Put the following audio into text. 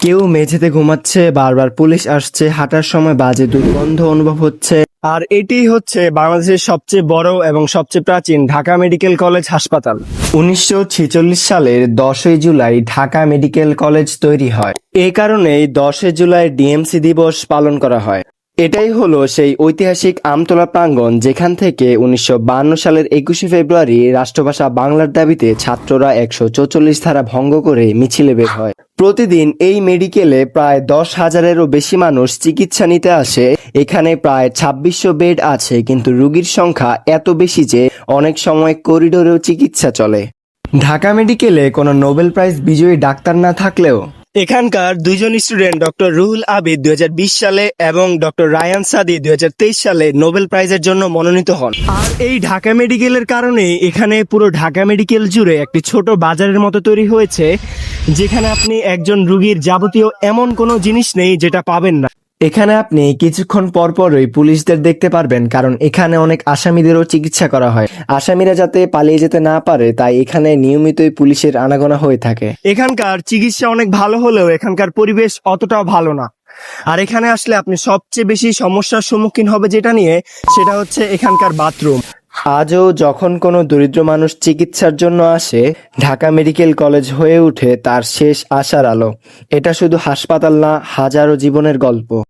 কেউ মেঝেতে ঘুমাচ্ছে, বারবার পুলিশ আসছে, হাঁটার সময় বাজে দুর্গন্ধ অনুভব হচ্ছে। আর এটি হচ্ছে বাংলাদেশের সবচেয়ে বড় এবং সবচেয়ে প্রাচীন ঢাকা মেডিকেল কলেজ হাসপাতাল। উনিশশো ছেচল্লিশ সালের দশই জুলাই ঢাকা মেডিকেল কলেজ তৈরি হয়। এ কারণেই দশই জুলাই ডিএমসি দিবস পালন করা হয়। এটাই হলো সেই ঐতিহাসিক আমতলা প্রাঙ্গণ যেখান থেকে উনিশশো বায়ান্ন সালের একুশে ফেব্রুয়ারি রাষ্ট্রভাষা বাংলার দাবিতে ছাত্ররা একশো ধারা ভঙ্গ করে মিছিলে বের হয়। প্রতিদিন এই মেডিকেলে প্রায় দশ হাজারেরও বেশি মানুষ চিকিৎসা নিতে আসে। এখানে প্রায় ছাব্বিশশো বেড আছে, কিন্তু রুগীর সংখ্যা এত বেশি যে অনেক সময় করিডোরেও চিকিৎসা চলে। ঢাকা মেডিকেলে কোনো নোবেল প্রাইজ বিজয়ী ডাক্তার না থাকলেও এখানকার দুজন স্টুডেন্ট ডক্টর রুহুল আবিদ দু হাজার বিশ সালে এবং ডক্টর রায়ান সাদি দুই হাজার তেইশ সালে নোবেল প্রাইজের জন্য মনোনীত হন। আর এই ঢাকা মেডিকেলের কারণে এখানে পুরো ঢাকা মেডিকেল জুড়ে একটি ছোট বাজারের মতো তৈরি হয়েছে, যেখানে আপনি একজন রুগীর যাবতীয় এমন কোনো জিনিস নেই যেটা পাবেন না। এখানে আপনি কিছুক্ষণ পর পরই পুলিশদের দেখতে পারবেন কারণ এখানে অনেক আসামিদেরও চিকিৎসা করা হয়। আসামিরা যাতে পালিয়ে যেতে না পারে তাই এখানে নিয়মিতই পুলিশের আনাগোনা হয়ে থাকে। এখানকার চিকিৎসা অনেক ভালো হলেও এখানকার পরিবেশ অতটাও ভালো না। আর এখানে আসলে আপনি সবচেয়ে বেশি সমস্যার সম্মুখীন হবে যেটা নিয়ে সেটা হচ্ছে এখানকার বাথরুম। আজও যখন কোনো দরিদ্র মানুষ চিকিৎসার জন্য আসে ঢাকা মেডিকেল কলেজ হয়ে উঠে তার শেষ আশার আলো। এটা শুধু হাসপাতাল না হাজারো জীবনের গল্প।